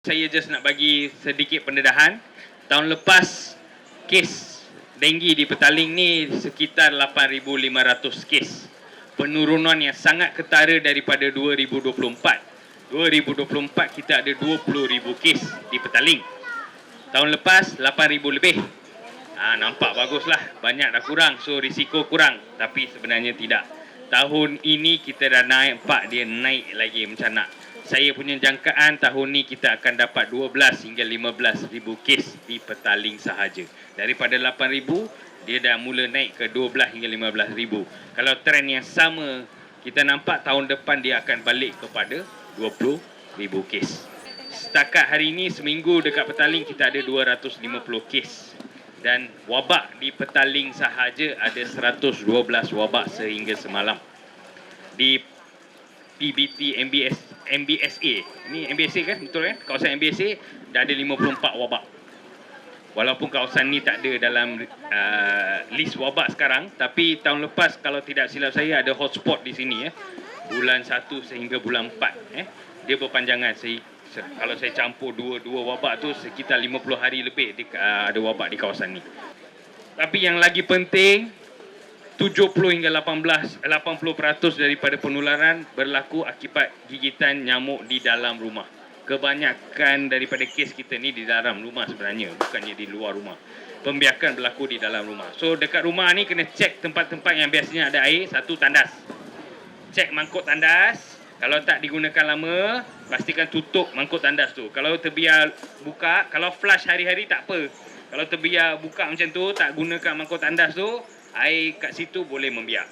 Saya just nak bagi sedikit pendedahan. Tahun lepas kes denggi di Petaling ni sekitar 8,500 kes. Penurunan yang sangat ketara daripada 2024. 2024 kita ada 20,000 kes di Petaling. Tahun lepas 8,000 lebih. Ha, nampak baguslah. Banyak dah kurang. So risiko kurang. Tapi sebenarnya tidak. Tahun ini kita dah naik pak dia naik lagi macam nak. Saya punya jangkaan tahun ni kita akan dapat 12 hingga 15 ribu kes di petaling sahaja. Daripada 8 ribu, dia dah mula naik ke 12 hingga 15 ribu. Kalau trend yang sama, kita nampak tahun depan dia akan balik kepada 20 ribu kes. Setakat hari ini seminggu dekat petaling kita ada 250 kes. Dan wabak di petaling sahaja ada 112 wabak sehingga semalam. Di PBT MBS MBSA. Ni MBSA kan? Betul kan? Kawasan MBSA dah ada 54 wabak. Walaupun kawasan ni tak ada dalam uh, list wabak sekarang, tapi tahun lepas kalau tidak silap saya ada hotspot di sini ya. Bulan 1 sehingga bulan 4 eh. Dia berpanjangan saya kalau saya campur dua-dua wabak tu sekitar 50 hari lebih di, uh, ada wabak di kawasan ni. Tapi yang lagi penting 70 hingga 18 80% daripada penularan berlaku akibat gigitan nyamuk di dalam rumah. Kebanyakan daripada kes kita ni di dalam rumah sebenarnya, bukannya di luar rumah. Pembiakan berlaku di dalam rumah. So dekat rumah ni kena cek tempat-tempat yang biasanya ada air, satu tandas. Cek mangkuk tandas. Kalau tak digunakan lama, pastikan tutup mangkuk tandas tu. Kalau terbiar buka, kalau flush hari-hari tak apa. Kalau terbiar buka macam tu, tak gunakan mangkuk tandas tu, air kat situ boleh membiak.